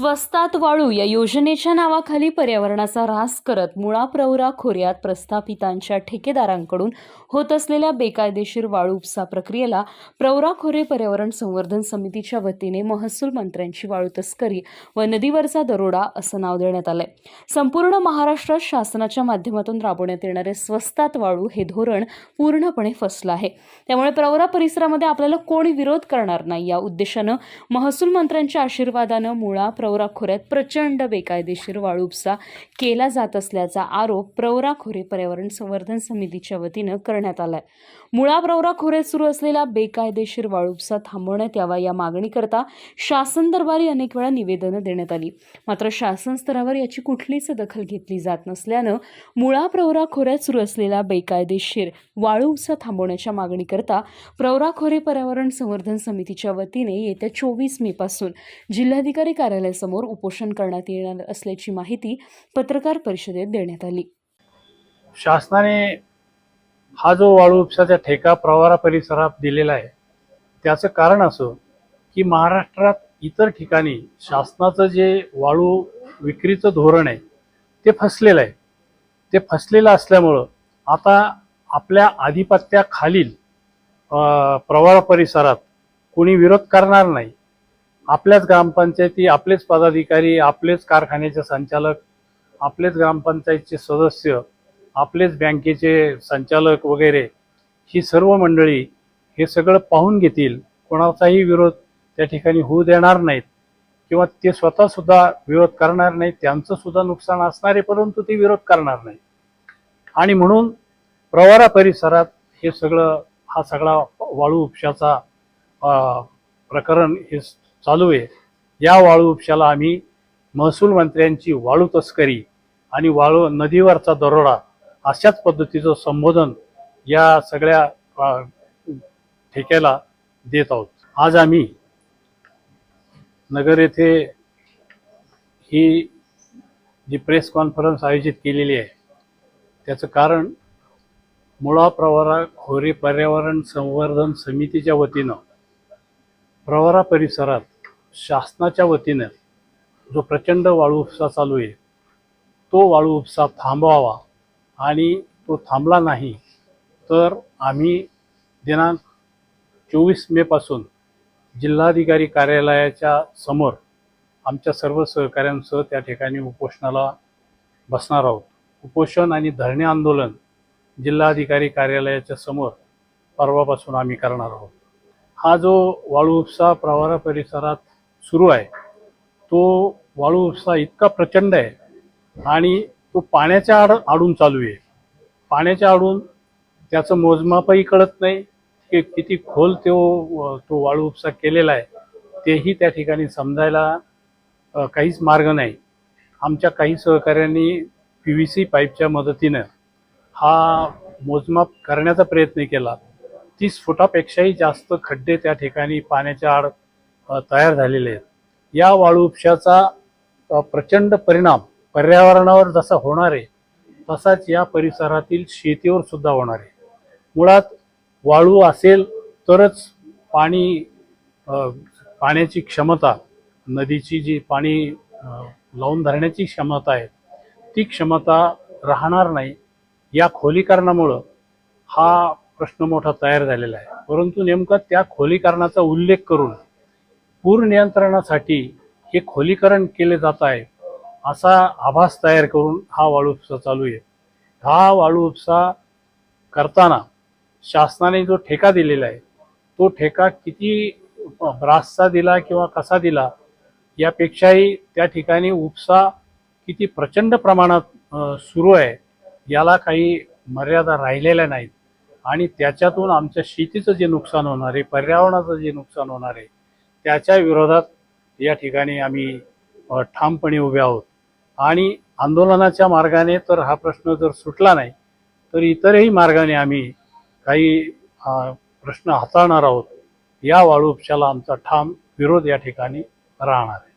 स्वस्तात वाळू या योजनेच्या नावाखाली पर्यावरणाचा ऱ्हास करत मुळा प्रवरा खोऱ्यात प्रस्थापितांच्या ठेकेदारांकडून होत असलेल्या बेकायदेशीर वाळू उपसा प्रक्रियेला प्रवरा खोरे पर्यावरण संवर्धन समितीच्या वतीने महसूल मंत्र्यांची वाळू तस्करी व नदीवरचा दरोडा असं नाव देण्यात आलंय. संपूर्ण महाराष्ट्रात शासनाच्या माध्यमातून राबवण्यात येणारे स्वस्तात वाळू हे धोरण पूर्णपणे फसलं आहे. त्यामुळे प्रवरा परिसरामध्ये आपल्याला कोणी विरोध करणार नाही या उद्देशानं महसूल मंत्र्यांच्या आशीर्वादानं मुळा प्रवरा खोऱ्यात प्रचंड बेकायदेशीर वाळू उपसा केला जात असल्याचा आरोप प्रवरा खोरे पर्यावरण संवर्धन समितीच्या वतीनं करण्यात आलाय. मुळा प्रवरा खोऱ्यात सुरू असलेला बेकायदेशीर वाळू उपसा थांबवण्यात यावा या मागणीकरता शासन दरबारी अनेक वेळा निवेदनं देण्यात आली. मात्र शासन स्तरावर याची कुठलीच दखल घेतली जात नसल्यानं मुळा प्रवरा खोऱ्यात सुरू असलेला बेकायदेशीर वाळू उपसा थांबवण्याच्या मागणीकरता प्रवरा खोरे पर्यावरण संवर्धन समितीच्या वतीने येत्या चोवीस मे पासून जिल्हाधिकारी समोर उपोषण करण्यात येणार असल्याची माहिती पत्रकार परिषदेत देण्यात आली. शासनाने हा जो वाळू उपसाचा ठेका प्रवारा परिसरात दिलेला आहे त्याचं कारण असं की महाराष्ट्रात इतर ठिकाणी शासनाचं जे वाळू विक्रीचं धोरण आहे ते फसलेलं आहे. ते फसलेलं असल्यामुळं आता आपल्या आधिपत्याखालील अं, प्रवारा परिसरात कोणी विरोध करणार नाही. आपल्याच ग्रामपंचायती आपलेच पदाधिकारी आपलेच कारखान्याचे संचालक आपलेच ग्रामपंचायतचे सदस्य आपलेच बँकेचे संचालक वगैरे ही सर्व मंडळी हे सगळं पाहून घेतील. कोणाचाही विरोध त्या ठिकाणी होऊ देणार नाहीत किंवा ते स्वतःसुद्धा विरोध करणार नाहीत. त्यांचंसुद्धा नुकसान असणार आहे परंतु ते विरोध करणार नाही आणि म्हणून प्रवारा परिसरात हे सगळं हा सगळा वाळू उपशाचा प्रकरण हे चालू आहे. या वाळू उपशाला आम्ही महसूल मंत्र्यांची वाळू तस्करी आणि वाळू नदीवरचा दरोडा अशाच पद्धतीचं संबोधन या सगळ्या ठेक्याला देत आहोत. आज आम्ही नगर येथे ही जी प्रेस कॉन्फरन्स आयोजित केलेली आहे त्याचं कारण मुळा प्रवरा खोरे पर्यावरण संवर्धन समितीच्या वतीनं प्रवरा परिसरात शासनाच्या वतीनं जो प्रचंड वाळू उपसा चालू आहे तो वाळू उपसा थांबवावा. आणि तो थांबला नाही तर आम्ही दिनांक चोवीस मेपासून जिल्हाधिकारी कार्यालयाच्या समोर आमच्या सर्व सहकाऱ्यांसह त्या ठिकाणी उपोषणाला बसणार आहोत. उपोषण आणि धरणे आंदोलन जिल्हाधिकारी कार्यालयाच्या समोर परवापासून आम्ही करणार आहोत. हा जो वाळू उपसा प्रवारा परिसरात सुरू आहे. तो वाळू उपसा इतका प्रचंड आहे आणि तो पाण्याच्या आड आडून चालू आहे. पाण्याच्या आडून त्याचं मोजमापही कळत नाही की किती खोल तो तो वाळू उपसा केलेला आहे. तेही त्या ठिकाणी समजायला काहीच मार्ग नाही. आमच्या काही सहकाऱ्यांनी पी व्ही सी पाईपच्या मदतीनं हा मोजमाप करण्याचा प्रयत्न केला. तीस फुटापेक्षाही जास्त खड्डे त्या ठिकाणी पाण्याच्या आड तयार झालेले आहेत. या वाळू उपशाचा प्रचंड परिणाम पर्यावरणावर जसा होणार आहे तसाच या परिसरातील शेतीवर सुद्धा होणार आहे. मुळात वाळू असेल तरच पाणी पाण्याची क्षमता नदीची जी पाणी लावून धरण्याची क्षमता आहे ती क्षमता राहणार नाही. या खोलीकरणामुळं हा प्रश्न मोठा तयार झालेला आहे. परंतु नेमका त्या खोलीकरणाचा उल्लेख करून पूर नियंत्रणासाठी हे खोलीकरण केले जात आहे असा आभास तयार करून हा वाळू उपसा चालू आहे. हा वाळू उपसा करताना शासनाने जो ठेका दिलेला आहे तो ठेका किती ब्रासचा दिला किंवा कसा दिला यापेक्षाही त्या ठिकाणी उपसा किती प्रचंड प्रमाणात सुरू आहे याला काही मर्यादा राहिलेल्या नाहीत. आणि त्याच्यातून आमच्या शेतीचं जे नुकसान होणार आहे पर्यावरणाचं जे नुकसान होणार आहे त्याच्या विरोधात या ठिकाणी आम्ही ठामपणे उभे आहोत. आणि आंदोलनाच्या मार्गाने तर हा प्रश्न जर सुटला नाही तर इतरही मार्गाने आम्ही काही प्रश्न हाताळणार आहोत. या वाळू उपशाला आमचा ठाम विरोध या ठिकाणी राहणार आहे.